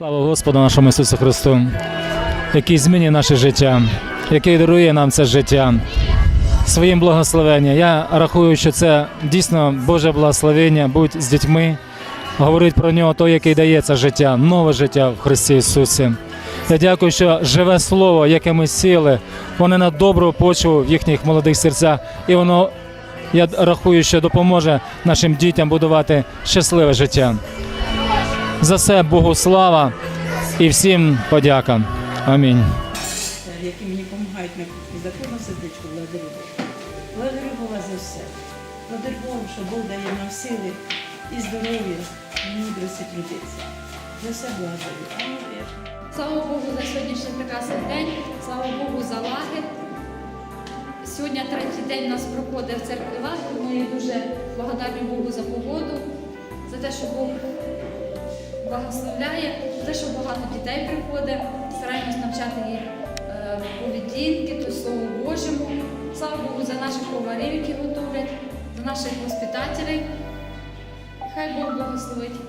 Слава Господу нашому Ісусу Христу, який змінює наше життя, який дарує нам це життя своїм благословенням. Я рахую, що це дійсно Боже благословення, будь з дітьми, говорить про нього той, який дає це життя, нове життя в Христі Ісусі. Я дякую, що живе слово, яке ми сіли, воно на добру почву в їхніх молодих серцях, і воно, я рахую, що допоможе нашим дітям будувати щасливе життя. За це Богу слава і всім подяка. Амінь. які мені допомагають на кухні. За кожну сердечко благодарю. Благодарю Бога за все. Благодарю Богу, що Бог дає нам сили і здоров'я, і мудрості трудитися. За все благодарю. Алілуя. Слава Богу за сьогоднішній прекрасний день, слава Богу за лагерь. Сьогодні третій день у нас проходить в церкві лагерь. Ми дуже благодарні Богу за погоду, за те, що Бог благословляє, те, що багато дітей приходить. Стараємось навчати їх е, поведінки, то слово Божому. Слава Богу за наших поварів, які готовлять, за наших воспитателів. Хай Бог благословить.